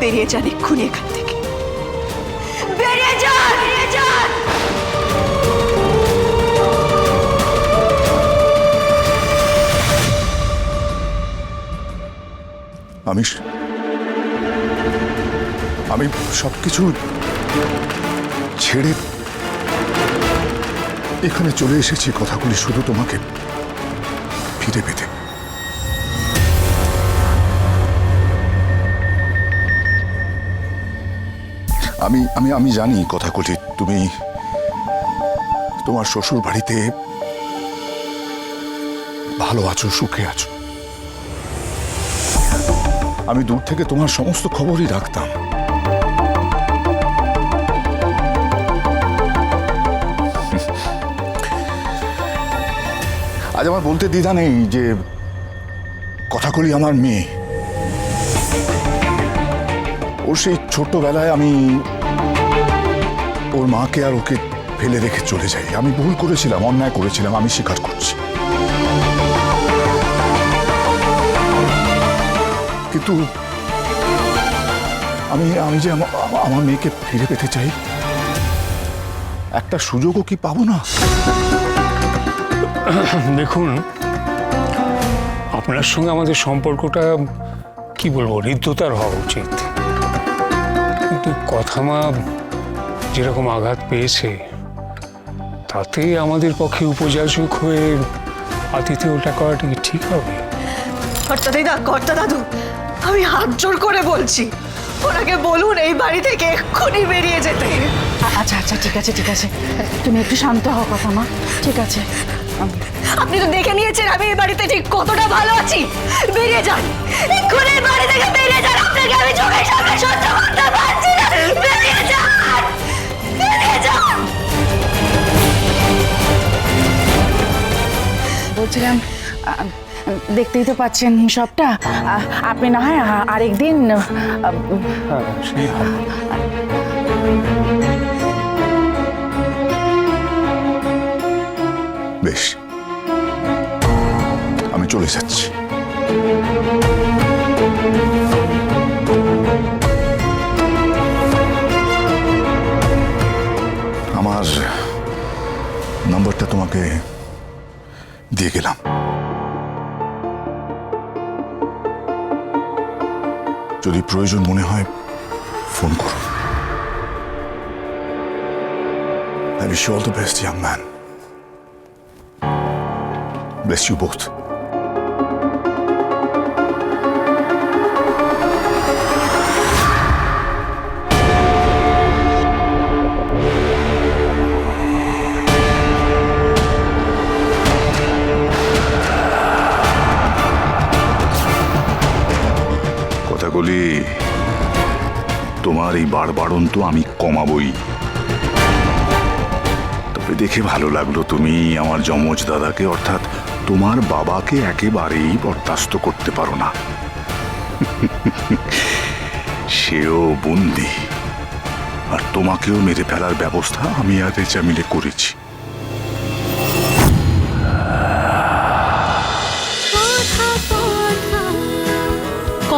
বেরিয়ে যান এক্ষুনি এখান থেকে। বেরিয়ে যান! বেরিয়ে যান! আমি আমি সবকিছু ছেড়ে এখানে চলে এসেছি। কথাগুলি শুধু তোমাকে ফিরে পেতে। আমি আমি আমি জানি কথা কথাগুলি তুমি তোমার শ্বশুর বাড়িতে ভালো আছো, সুখে আছো। আমি দূর থেকে তোমার সমস্ত খবরই রাখতাম। আজ আমার বলতে দ্বিধা নেই যে কথাগুলি আমার মেয়ে। ওর সেই ছোট্টবেলায় আমি ওর মাকে আর ওকে ফেলে রেখে চলে যাই। আমি ভুল করেছিলাম, অন্যায় করেছিলাম, আমি স্বীকার করছি। কিন্তু আমি আমি যে আমা- আমা- আমার মেয়েকে ফিরে পেতে চাই, একটা সুযোগও কি পাবো না? দেখুন, আপনার সঙ্গে আমাদের সম্পর্কটা, কি বলব, হৃদ্যতার হওয়া উচিত। কিন্তু কথা মা যেরকম আঘাত পেয়েছে তাতে আমাদের পক্ষে উপযাচক হয়ে আতিথেয়তা করাটা কি ঠিক হবে? কর্তা দিদা কর্তা দাদু আমি হাত জোর করে বলছি ওনাকে বলুন এই বাড়ি থেকে এক্ষুনি বেরিয়ে যেতে। আচ্ছা আচ্ছা ঠিক আছে ঠিক আছে। তুমি একটু শান্ত হও কথা মা। ঠিক আছে। আপনি তো দেখে নিয়েছেন আমি এই বাড়িতে ঠিক কতটা ভালো আছি। বেরিয়ে যান। এক্ষুনি এই বাড়ি থেকে বেরিয়ে যান। আপনাকে আমি চোখের সামনে সহ্য বলছিলাম দেখতেই তো পাচ্ছেন সবটা। আপনি না হয় আ- আরেকদিন আ, সেই ভালো বেশ। আমি চলে যাচ্ছি। আমার নাম্বারটা তোমাকে দিয়ে গেলাম যদি প্রয়োজন মনে হয় ফোন করো I wish you all the best, young man. Bless you both. কথাগুলি তোমার এই বাড়বাড়ন তো আমি কমাবই। তবে দেখে ভালো লাগল তুমি আমার যমজ দাদাকে, অর্থাৎ তোমার বাবাকে একেবারেই বরদাস্ত করতে পারো না। সেও বন্দি। আর তোমাকেও মেরে ফেলার ব্যবস্থা আমি আর রেচা মিলে করেছি।